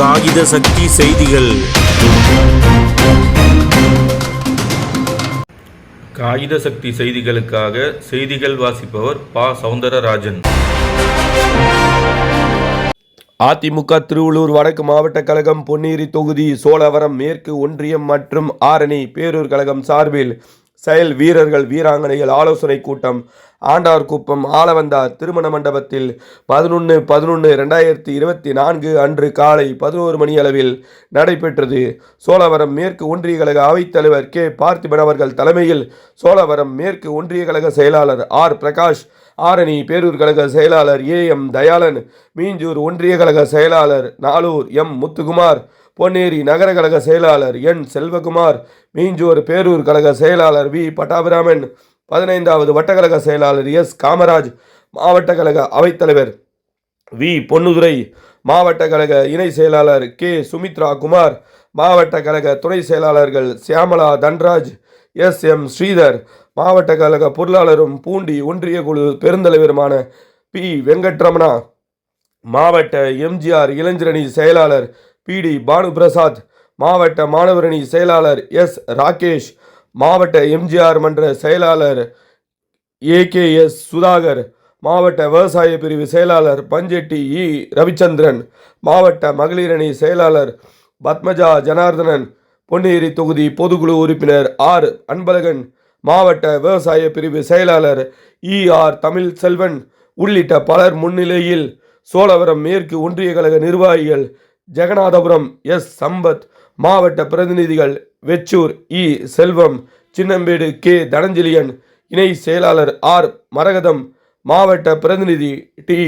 காகித சக்தி செய்திகள். காகித சக்தி செய்திகளுக்காக செய்திகள் வாசிப்பவர் பா. சவுந்தரராஜன். அதிமுக திருவள்ளூர் வடக்கு மாவட்ட கழகம் பொன்னேரி தொகுதி சோழவரம் மேற்கு ஒன்றியம் மற்றும் ஆரணி பேரூர் கழகம் சார்பில் செயல் வீரர்கள் வீராங்கனைகள் ஆலோசனை கூட்டம் ஆண்டார்குப்பம் ஆலவந்தார் திருமண மண்டபத்தில் பதினொன்று பதினொன்று ரெண்டாயிரத்தி இருபத்தி நான்கு அன்று காலை பதினோரு மணி அளவில் நடைபெற்றது. சோழவரம் மேற்கு ஒன்றிய கழக அவைத்தலைவர் கே. பார்த்திபன் அவர்கள் தலைமையில் சோழவரம் மேற்கு ஒன்றிய கழக செயலாளர் ஆர். பிரகாஷ் ஆரணி பேரூர் கழக செயலாளர் ஏ. எம். தயாளன் மீஞ்சூர் ஒன்றிய கழக செயலாளர் நாளூர் எம். முத்துக்குமார் பொன்னேரி நகர கழக செயலாளர் என் செல்வகுமார் மீஞ்சூர் பேரூர் கழக செயலாளர் வி. பட்டாபிராமன் பதினைந்தாவது வட்டக்கழக செயலாளர் எஸ். காமராஜ் மாவட்ட கழக அவைத்தலைவர் வி. பொன்னுதுரை மாவட்ட கழக இணை செயலாளர் கே. சுமித்ரா குமார் மாவட்ட கழக துணை செயலாளர்கள் சியாமலா தன்ராஜ் எஸ். எம். ஸ்ரீதர் மாவட்ட கழக பொருளாளரும் பூண்டி ஒன்றிய குழு பெருந்தலைவருமான பி. வெங்கட்ரமணா மாவட்ட எம்ஜிஆர் இளைஞரணி செயலாளர் பிடி பானுபிரசாத் மாவட்ட மாணவரணி செயலாளர் எஸ். ராகேஷ் மாவட்ட எம்ஜிஆர் மன்ற செயலாளர் ஏகேஎஸ் சுதாகர் மாவட்ட விவசாய பிரிவு செயலாளர் பஞ்செட்டி இ. ரவிச்சந்திரன் மாவட்ட மகளிரணி செயலாளர் பத்மஜா ஜனார்தனன் பொன்னேரி தொகுதி பொதுக்குழு உறுப்பினர் ஆர். அன்பழகன் மாவட்ட விவசாய பிரிவு செயலாளர் இ. ஆர். தமிழ் செல்வன் உள்ளிட்ட பலர் முன்னிலையில் சோழவரம் மேற்கு ஒன்றிய கழக நிர்வாகிகள் ஜெகநாதபுரம் எஸ். சம்பத் மாவட்ட பிரதிநிதிகள் வெச்சூர் இ. செல்வம் சின்னம்பேடு கே. தனஞ்சலியன் இணை செயலாளர் ஆர். மரகதம் மாவட்ட பிரதிநிதி டி.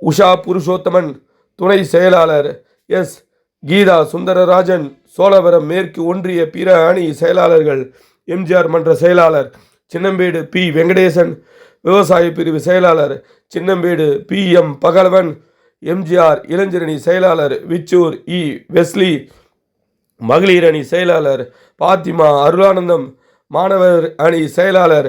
உஷா புருஷோத்தமன் துணை செயலாளர் எஸ். கீதா சுந்தரராஜன் சோழவரம் மேற்கு ஒன்றிய பிற அணி செயலாளர்கள் எம்ஜிஆர் மன்ற செயலாளர் சின்னம்பேடு பி. வெங்கடேசன் விவசாய பிரிவு செயலாளர் Chinnambedu P. M. Pagalavan MGR இளைஞரணி செயலாளர் விச்சூர் இ. வெஸ்லி மகளிர் அணி செயலாளர் பாத்திமா அருளானந்தம் மாணவர் அணி செயலாளர்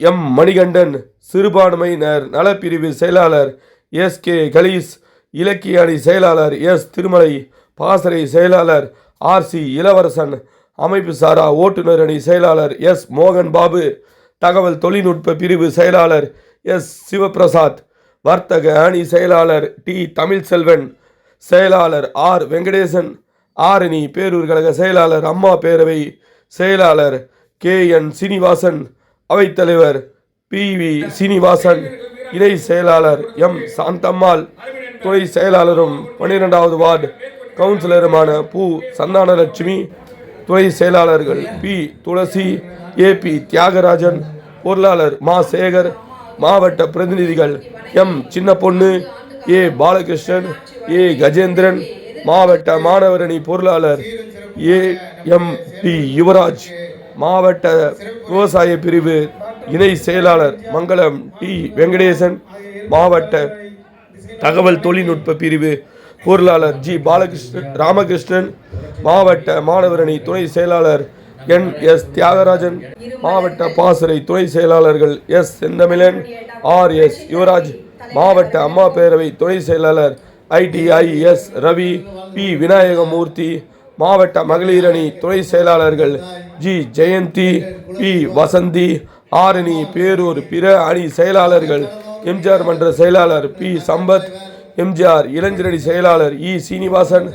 எம். மணிகண்டன் சிறுபான்மையினர் நலப்பிரிவு செயலாளர் எஸ். கே. கலீஸ் இலக்கிய அணி செயலாளர் எஸ். திருமலை பாசறை செயலாளர் ஆர். சி. இளவரசன் அமைப்பு சாரா ஓட்டுநர் அணி செயலாளர் எஸ். மோகன் பாபு தகவல் தொழில்நுட்ப பிரிவு செயலாளர் எஸ். சிவபிரசாத் வர்த்தக அணி செயலாளர் டி. தமிழ்செல்வன் செயலாளர் ஆர். வெங்கடேசன் ஆரணி பேரூர் கழக செயலாளர் அம்மா பேரவை செயலாளர் கே. என். சீனிவாசன் அவைத்தலைவர் பி. வி. சீனிவாசன் இணை செயலாளர் எம். சாந்தம்மாள் துணை செயலாளரும் பன்னிரெண்டாவது வார்டு கவுன்சிலருமான பூ. சந்தானலட்சுமி துணை செயலாளர்கள் P. Thulasi A. P. Thiyagarajan பொருளாளர் மா. சேகர் மாவட்ட பிரதிநிதிகள் எம் சின்ன பொண்ணு ஏ பாலகிருஷ்ணன் ஏ கஜேந்திரன் மாவட்ட மாணவரணி பொருளாளர் ஏ எம் டி யுவராஜ் மாவட்ட விவசாய பிரிவு இணை செயலாளர் மங்களம் டி வெங்கடேசன் மாவட்ட தகவல் தொழில்நுட்ப பிரிவு பொருளாளர் ஜி பாலகிருஷ்ணன் ராமகிருஷ்ணன் மாவட்ட மாணவரணி துணை செயலாளர் என் எஸ் தியாகராஜன் மாவட்ட பாசறை துணை செயலாளர்கள் S Senthamizhan R S Yuvaraj மாவட்ட அம்மா பேரவை துணை செயலாளர் ITI S Ravi P Vinayagamoorthy மாவட்ட மகளிர் அணி துணை செயலாளர்கள் ஜி ஜெயந்தி பி வசந்தி ஆரணி பேரூர் பிற அணி செயலாளர்கள் எம்ஜிஆர் மன்ற செயலாளர் பி சம்பத் எம்ஜிஆர் இளைஞரணி செயலாளர் இ சீனிவாசன்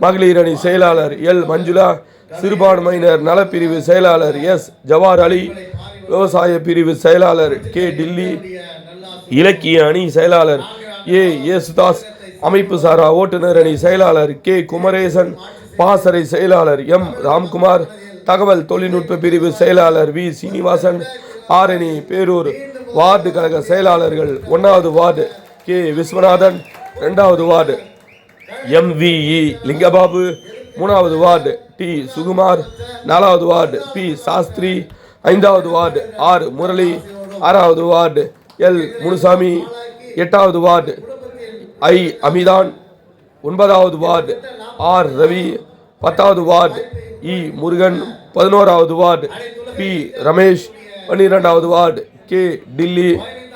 மகளிர் அணி செயலாளர் எல் மஞ்சுளா சிறுபான்மையினர் நலப்பிரிவு செயலாளர் எஸ். ஜவார் அலி விவசாய பிரிவு செயலாளர் கே. டில்லி இலக்கிய அணி செயலாளர் ஏ. ஏசுதாஸ் அமைப்பு சாரா ஓட்டுநர் அணி செயலாளர் கே. குமரேசன் பாசறை செயலாளர் எம். ராம்குமார் தகவல் தொழில்நுட்ப பிரிவு செயலாளர் வி. சீனிவாசன் ஆரணி பேரூர் வார்டு கழக செயலாளர்கள் ஒன்றாவது வார்டு கே. விஸ்வநாதன் ரெண்டாவது வார்டு எம்விஇ லிங்கபாபு மூணாவது வார்டு டி சுகுமார் நாலாவது வார்டு பி சாஸ்திரி ஐந்தாவது வார்டு ஆர் முரளி ஆறாவது வார்டு எல் முனுசாமி எட்டாவது வார்டு ஐ அமிதான் ஒன்பதாவது வார்டு ஆர் ரவி பத்தாவது வார்டு இ முருகன் பதினோராவது வார்டு பி ரமேஷ் பன்னிரெண்டாவது வார்டு கே டில்லி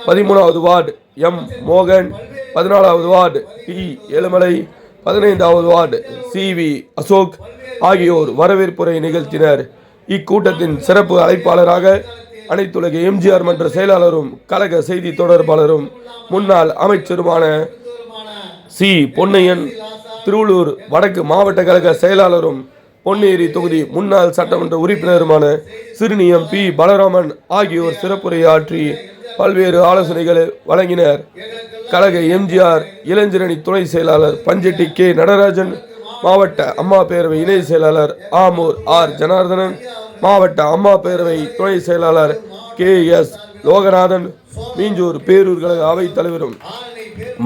பதிமூணாவது வார்டு எம் மோகன் பதினாலாவது வார்டு பி ஏழுமலை பதினைந்தாவது வார்டு சி வி அசோக் ஆகியோர் வரவேற்புரை நிகழ்த்தினர். இக்கூட்டத்தின் சிறப்பு அழைப்பாளராக அனைத்துலக எம்ஜிஆர் மன்ற செயலாளரும் கழக செய்தி தொடர்பாளரும் முன்னாள் அமைச்சருமான சி பொன்னையன் திருவள்ளூர் வடக்கு மாவட்ட கழக செயலாளரும் பொன்னேரி தொகுதி முன்னாள் சட்டமன்ற உறுப்பினருமான சிறுனியம் பி. பலராமன் ஆகியோர் சிறப்புரையாற்றி பல்வேறு ஆலோசனைகளை வழங்கினர். கழக எம்ஜிஆர் இளைஞரணி துணை செயலாளர் பஞ்செட்டி கே. நடராஜன் மாவட்ட அம்மா பேரவை இணை செயலாளர் ஆமூர் ஆர். ஜனார்தனன் மாவட்ட அம்மா பேரவை துணை செயலாளர் கே. எஸ். லோகநாதன் மீஞ்சூர் பேரூர் கழக அவைத் தலைவரும்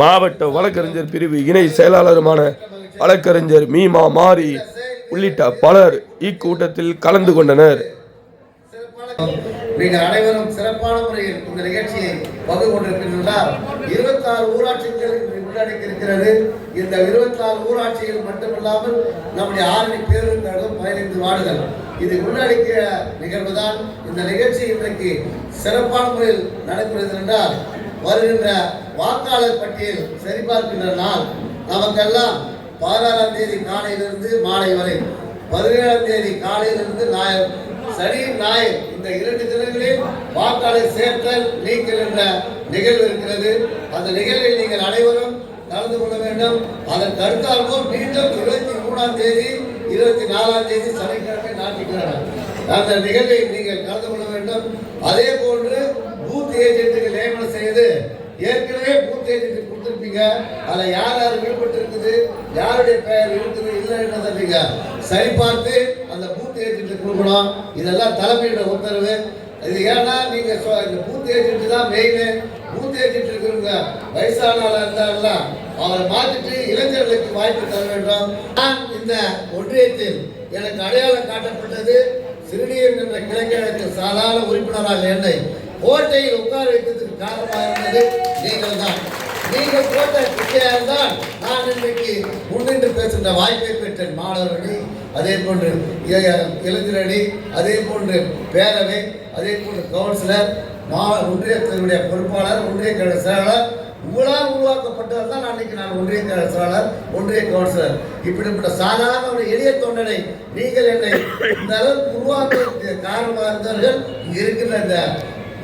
மாவட்ட வழக்கறிஞர் பிரிவு இணை செயலாளருமான வழக்கறிஞர் மீமா மாரி உள்ளிட்ட பலர் இக்கூட்டத்தில் கலந்து கொண்டனர். நீங்கள் அனைவரும் சிறப்பான முறையில் இந்த நிகழ்ச்சியை பங்கு கொண்டிருக்கின்றார் இருபத்தாறு ஊராட்சிகள் உள்ளடக்கி இருக்கிறது இந்த இருபத்தாறு ஊராட்சிகள் மட்டுமல்லாமல் நம்முடைய ஆரணி பேருந்தகம் பதினைந்து வார்டுகள். இது உள்ளடக்கிய நிகழ்வு தான் இந்த நிகழ்ச்சி இன்றைக்கு சிறப்பான முறையில் நடைபெறுகிறது என்றால் வருகின்ற வாக்காளர் பட்டியல் சரிபார்க்கின்ற நாள் நமக்கெல்லாம் பதினாறாம் தேதி காலையிலிருந்து மாலை வரை. பதினேழாம் தேதி காலையிலிருந்து நாயர் சனி ஞாயிறு இந்த இரண்டு தினங்களில் வாக்காளர் சேர்த்தல் நீக்கல் என்ற நிகழ்வு இருக்கிறது. அந்த நிகழ்வில் நீங்கள் அனைவரும் கலந்து கொள்ள வேண்டும். அதன் அடுத்தாற்போல் மீண்டும் இருபத்தி மூணாம் தேதி இருபத்தி நாலாம் தேதி சனிக்கிழமை நாட்டிக்கிறார்கள் அந்த நிகழ்வை நீங்கள் கலந்து கொள்ள வேண்டும். அதே போன்று பூத் ஏஜென்ட்டுகள் நியமனம் செய்து ஏற்கனவே பூத் ஏஜென்ட் கொடுத்துருப்பீங்க. அதில் யார் யார் ஈடுபட்டு இருக்குது யாருடைய பெயர் இருக்குது இல்லை என்ன சரிபார்த்து அந்த கொடுக்கணும். இதெல்லாம் தலைமையோட உத்தரவு. இது ஏன்னா நீங்க சொ- இந்த பூத் ஏஜென்ட் தான் மெயின் பூத் ஏஜென்ட் இருக்கிறவங்க வயசான இருந்தாலும் அவரை மாத்திட்டு இளைஞர்களுக்கு வாய்ப்பு தர வேண்டும். நான் இந்த ஒன்றியத்தில் எனக்கு அடையாளம் காட்டப்பட்டது சிறுநீர் என்ற கிழக்கிழக்கு சாதாரண உறுப்பினராக என்னை கோட்டையில் உட்கார வைத்ததுக்கு காரணமாக இருந்தது நீங்கள் தான் நீங்கள் போட்ட பிச்சையால் தான் நான் இன்றைக்கு முன்னின்று பேசுகிற வாய்ப்பை பெற்றேன் மாணவர்களே. அதே போன்று இளைஞரணி அதே போன்று பேரவை அதே போன்று கவுன்சிலர் மா ஒன்றியத்தினுடைய பொறுப்பாளர் ஒன்றிய கழக செயலாளர் உங்களால் உருவாக்கப்பட்டவர் தான் அன்னைக்கு நான் ஒன்றிய கழக செயலாளர் ஒன்றிய கவுன்சிலர். இப்படிப்பட்ட சாதாரண ஒரு எளிய தொண்டனை நீங்கள் என்னை இந்த அளவுக்கு உருவாக்க காரணமாக இருந்தவர்கள் இருக்கின்ற இந்த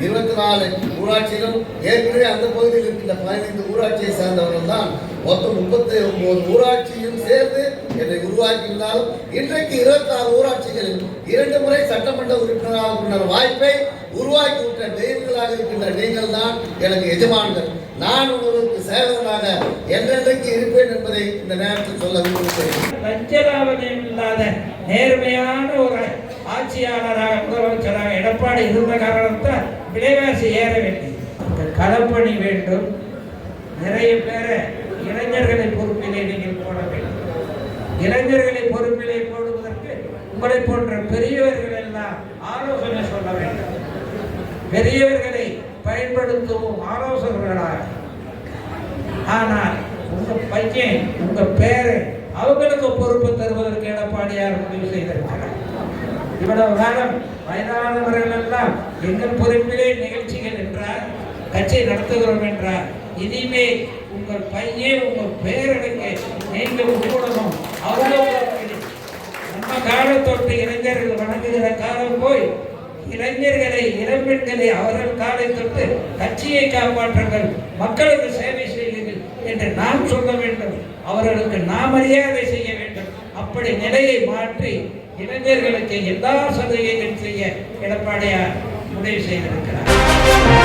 இருபத்தி நாலு ஊராட்சியிலும் ஏற்கனவே அந்த பகுதியில் இருக்கின்ற பதினைந்து ஊராட்சியை சேர்ந்தவர்கள் தான் மொத்தம் முப்பத்தி ஒன்பது ஊராட்சியும் சேர்ந்து என்னை உருவாக்கியிருந்தாலும் இன்றைக்கு இருபத்தாறு ஊராட்சிகளில் இரண்டு முறை சட்டமன்ற உறுப்பினராக கொண்ட வாய்ப்பை உருவாக்கி விட்ட தெய்வங்களாக இருக்கின்ற நீங்கள் தான் எனக்கு எஜமான்கள். நான் உங்களுக்கு சேவகனாக என்றென்றைக்கு இருப்பேன் என்பதை இந்த நேரத்தில் சொல்ல விரும்புகிறேன். லஞ்சலாவணியம் இல்லாத நேர்மையான ஒரு ஆட்சியாளராக முதலமைச்சராக எடப்பாடி இருந்த காரணத்தால் விலைவாசி ஏற வேண்டும். இந்த களப்பணி வேண்டும். நிறைய பேரை இளைஞர்களை பொறுப்பிலே நீங்கள் போட வேண்டும். இளைஞர்களை பொறுப்பிலே போடுவதற்கு உங்களை போன்ற பெரியவர்கள் எல்லாம் ஆலோசனை சொல்ல வேண்டும். பெரியவர்களை பயன்படுத்தவும் ஆலோசகர்களாக. ஆனால் உங்க பையன் உங்க பேரை அவங்களுக்கு பொறுப்பு தருவதற்கு எடப்பாடியார் முடிவு செய்திருக்கிறார். இவ்வளவு காலம் வயதானவர்கள் எல்லாம் எங்கள் பொறுப்பிலே நிகழ்ச்சிகள் என்றார் கட்சி நடத்துகிறோம் என்றார் இனிமே உங்கள் பையன் உங்கள் பேரனுக்கு நீங்கள் கூடணும் அவ்வளவு நம்ம காலத்தொட்டு இளைஞர்கள் வணங்குகிற காலம் போய் இளைஞர்களை இளம்பெண்களை அவர்கள் காலை தொட்டு கட்சியை காப்பாற்றுங்கள் மக்களுக்கு சேவை செய்யுங்கள் என்று நாம் சொல்ல வேண்டும். அவர்களுக்கு நாம் மரியாதை செய்ய வேண்டும். அப்படி நிலையை மாற்றி இளைஞர்களுக்கு எல்லா சலுகைகள் செய்ய எடப்பாடியார் முடிவு செய்திருக்கிறார்.